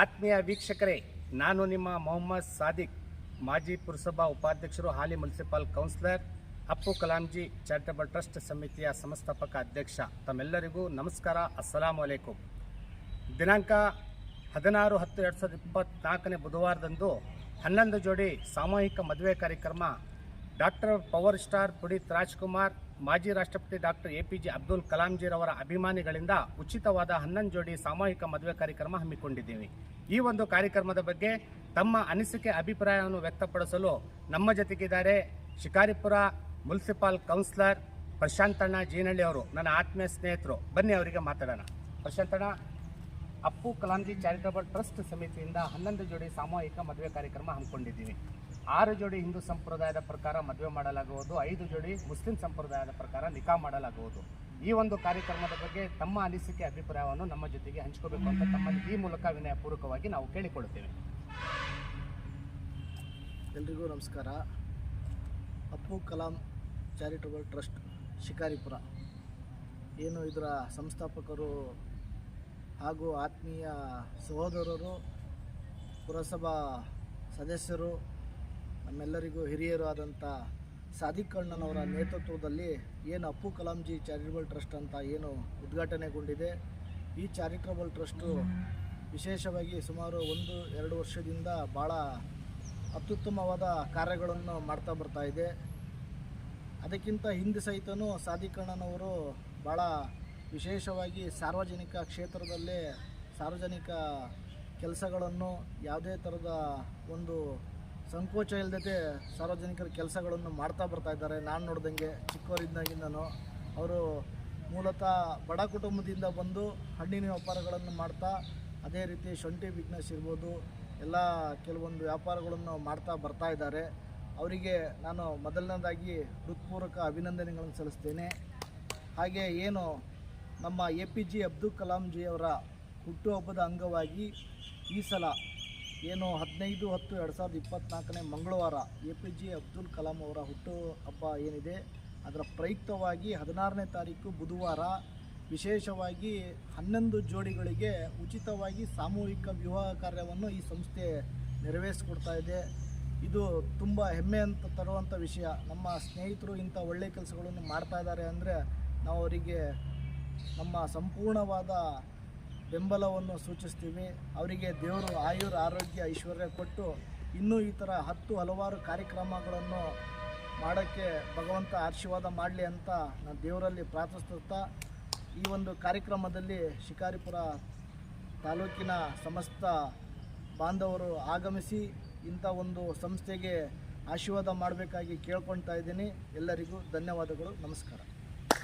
ಆತ್ಮೀಯ ವೀಕ್ಷಕರೇ, ನಾನು ನಿಮ್ಮ ಮೊಹಮ್ಮದ್ ಸಾದಿಕ್, ಮಾಜಿ ಪುರಸಭಾ ಉಪಾಧ್ಯಕ್ಷರು ಹಾಲಿ municipal councillor Appu Kalamji charitable trust ಸಮಿತಿಯ ಸಂಸ್ಥಾಪಕ ಅಧ್ಯಕ್ಷ. ತಮ್ಮೆಲ್ಲರಿಗೂ ನಮಸ್ಕಾರ ಅಸ್ಸಲಾಂ ಅಲೈಕುಂ. ದಿನಾಂಕ ಹದಿನಾರು ಹತ್ತು ಎರಡು ಸಾವಿರದ ಇಪ್ಪತ್ನಾಲ್ಕನೇ ಬುಧವಾರದಂದು ಹನ್ನೊಂದು ಜೋಡಿ ಸಾಮೂಹಿಕ ಮದುವೆ ಕಾರ್ಯಕ್ರಮ doctor power star Puneeth Rajkumar ಮಾಜಿ ರಾಷ್ಟ್ರಪತಿ doctor A P J Abdul ಕಲಾಂಜಿರವರ ಅಭಿಮಾನಿಗಳಿಂದ ಉಚಿತವಾದ ಹನ್ನೊಂದು ಜೋಡಿ ಸಾಮೂಹಿಕ ಮದುವೆ ಕಾರ್ಯಕ್ರಮ ಹಮ್ಮಿಕೊಂಡಿದ್ದೀವಿ. ಈ ಒಂದು ಕಾರ್ಯಕ್ರಮದ ಬಗ್ಗೆ ತಮ್ಮ ಅನಿಸಿಕೆ, ಅಭಿಪ್ರಾಯವನ್ನು ವ್ಯಕ್ತಪಡಿಸಲು ನಮ್ಮ ಜೊತೆಗಿದ್ದಾರೆ ಶಿಕಾರಿಪುರ ಮುನ್ಸಿಪಾಲ್ ಕೌನ್ಸಿಲರ್ ಪ್ರಶಾಂತಣ್ಣ ಜೀನಳ್ಳಿ ಅವರು, ನನ್ನ ಆತ್ಮೀಯ ಸ್ನೇಹಿತರು. ಬನ್ನಿ ಅವರಿಗೆ ಮಾತಾಡೋಣ. ಪ್ರಶಾಂತಣ್ಣ, ಅಪ್ಪು ಕಲಾಂಜಿ ಚಾರಿಟಬಲ್ ಟ್ರಸ್ಟ್ ಸಮಿತಿಯಿಂದ ಹನ್ನೊಂದು ಜೋಡಿ ಸಾಮೂಹಿಕ ಮದುವೆ ಕಾರ್ಯಕ್ರಮ ಹಮ್ಮಿಕೊಂಡಿದ್ದೀವಿ. ಆರು ಜೋಡಿ ಹಿಂದೂ ಸಂಪ್ರದಾಯದ ಪ್ರಕಾರ ಮದುವೆ ಮಾಡಲಾಗುವುದು, ಐದು ಜೋಡಿ ಮುಸ್ಲಿಂ ಸಂಪ್ರದಾಯದ ಪ್ರಕಾರ ನಿಖಾ ಮಾಡಲಾಗುವುದು. ಈ ಒಂದು ಕಾರ್ಯಕ್ರಮದ ಬಗ್ಗೆ ತಮ್ಮ ಅನಿಸಿಕೆ, ಅಭಿಪ್ರಾಯವನ್ನು ನಮ್ಮ ಜೊತೆಗೆ ಹಂಚಿಕೋಬೇಕು ಅಂತ ತಮ್ಮಲ್ಲಿ ಈ ಮೂಲಕ ವಿನಯಪೂರ್ವಕವಾಗಿ ನಾವು ಕೇಳಿಕೊಳ್ಳುತ್ತೇವೆ. ಎಲ್ರಿಗೂ ನಮಸ್ಕಾರ. Appu Kalam charitable trust, Shikaripura. ಏನು ಇದರ ಸಂಸ್ಥಾಪಕರು ಹಾಗೂ ಆತ್ಮೀಯ ಸಹೋದರರು, ಪುರಸಭಾ ಸದಸ್ಯರು ನಮ್ಮೆಲ್ಲರಿಗೂ ಹಿರಿಯರು ಆದಂಥ ಸಾದಿಕ್ ಅಣ್ಣನವರ ನೇತೃತ್ವದಲ್ಲಿ ಏನು ಅಪ್ಪು ಕಲಾಂಜಿ ಚಾರಿಟಬಲ್ ಟ್ರಸ್ಟ್ ಅಂತ ಏನು ಉದ್ಘಾಟನೆಗೊಂಡಿದೆ. ಈ ಚಾರಿಟಬಲ್ ಟ್ರಸ್ಟು ವಿಶೇಷವಾಗಿ ಸುಮಾರು ಒಂದು, ಎರಡು ವರ್ಷದಿಂದ ಭಾಳ ಅತ್ಯುತ್ತಮವಾದ ಕಾರ್ಯಗಳನ್ನು ಮಾಡ್ತಾ ಬರ್ತಾ ಇದೆ. ಅದಕ್ಕಿಂತ ಹಿಂದೆ ಸಹಿತನೂ ಸಾದಿಕಣ್ಣನವರು ಭಾಳ ವಿಶೇಷವಾಗಿ ಸಾರ್ವಜನಿಕ ಕ್ಷೇತ್ರದಲ್ಲೇ ಸಾರ್ವಜನಿಕ ಕೆಲಸಗಳನ್ನು ಯಾವುದೇ ಥರದ ಒಂದು ಸಂಕೋಚ ಇಲ್ಲದೆ ಸಾರ್ವಜನಿಕರ ಕೆಲಸಗಳನ್ನು ಮಾಡ್ತಾ ಬರ್ತಾ ಇದ್ದಾರೆ. ನಾನು ನೋಡ್ದಂಗೆ ಚಿಕ್ಕವರಿದ್ದಾಗಿಂದನು ಅವರು ಮೂಲತಃ ಬಡ ಕುಟುಂಬದಿಂದ ಬಂದು ಹಣ್ಣಿನ ವ್ಯಾಪಾರಗಳನ್ನು ಮಾಡ್ತಾ ಅದೇ ರೀತಿ ಶುಂಠಿ ಬಿಸ್ನೆಸ್ ಇರ್ಬೋದು, ಎಲ್ಲ ಕೆಲವೊಂದು ವ್ಯಾಪಾರಗಳನ್ನು ಮಾಡ್ತಾ ಬರ್ತಾ ಇದ್ದಾರೆ. ಅವರಿಗೆ ನಾನು ಮೊದಲನೇದಾಗಿ ಹೃತ್ಪೂರ್ವಕ ಅಭಿನಂದನೆಗಳನ್ನು ಸಲ್ಲಿಸ್ತೇನೆ. ಹಾಗೆ ಏನು ನಮ್ಮ A P J Abdul Kalamji ಅವರ ಹುಟ್ಟುಹಬ್ಬದ ಅಂಗವಾಗಿ ಈ ಸಲ ಏನು ಹದಿನೈದು ಹತ್ತು ಎರಡು ಸಾವಿರದ ಇಪ್ಪತ್ತ್ನಾಲ್ಕನೇ ಮಂಗಳವಾರ A P J Abdul Kalam ಅವರ ಹುಟ್ಟು ಹಬ್ಬ ಏನಿದೆ, ಅದರ ಪ್ರಯುಕ್ತವಾಗಿ ಹದಿನಾರನೇ ತಾರೀಕು ಬುಧವಾರ ವಿಶೇಷವಾಗಿ ಹನ್ನೊಂದು ಜೋಡಿಗಳಿಗೆ ಉಚಿತವಾಗಿ ಸಾಮೂಹಿಕ ವಿವಾಹ ಕಾರ್ಯವನ್ನು ಈ ಸಂಸ್ಥೆ ನೆರವೇರಿಸ್ಕೊಡ್ತಾ ಇದೆ. ಇದು ತುಂಬ ಹೆಮ್ಮೆ ಅಂತ ತರುವಂಥ ವಿಷಯ. ನಮ್ಮ ಸ್ನೇಹಿತರು ಇಂಥ ಒಳ್ಳೆಯ ಕೆಲಸಗಳನ್ನು ಮಾಡ್ತಾ ಇದ್ದಾರೆ ಅಂದರೆ ನಾವು ಅವರಿಗೆ ನಮ್ಮ ಸಂಪೂರ್ಣವಾದ ಬೆಂಬಲವನ್ನು ಸೂಚಿಸ್ತೀವಿ. ಅವರಿಗೆ ದೇವರು ಆಯುರ್ ಆರೋಗ್ಯ ಐಶ್ವರ್ಯ ಕೊಟ್ಟು ಇನ್ನೂ ಈ ಥರ ಹತ್ತು ಹಲವಾರು ಕಾರ್ಯಕ್ರಮಗಳನ್ನು ಮಾಡೋಕ್ಕೆ ಭಗವಂತ ಆಶೀರ್ವಾದ ಮಾಡಲಿ ಅಂತ ನಾನು ದೇವರಲ್ಲಿ ಪ್ರಾರ್ಥಿಸ್ತಾ ಈ ಒಂದು ಕಾರ್ಯಕ್ರಮದಲ್ಲಿ ಶಿಕಾರಿಪುರ ತಾಲೂಕಿನ ಸಮಸ್ತ ಬಾಂಧವರು ಆಗಮಿಸಿ ಇಂಥ ಒಂದು ಸಂಸ್ಥೆಗೆ ಆಶೀರ್ವಾದ ಮಾಡಬೇಕಾಗಿ ಕೇಳ್ಕೊಳ್ತಾ ಇದ್ದೀನಿ. ಎಲ್ಲರಿಗೂ ಧನ್ಯವಾದಗಳು. ನಮಸ್ಕಾರ.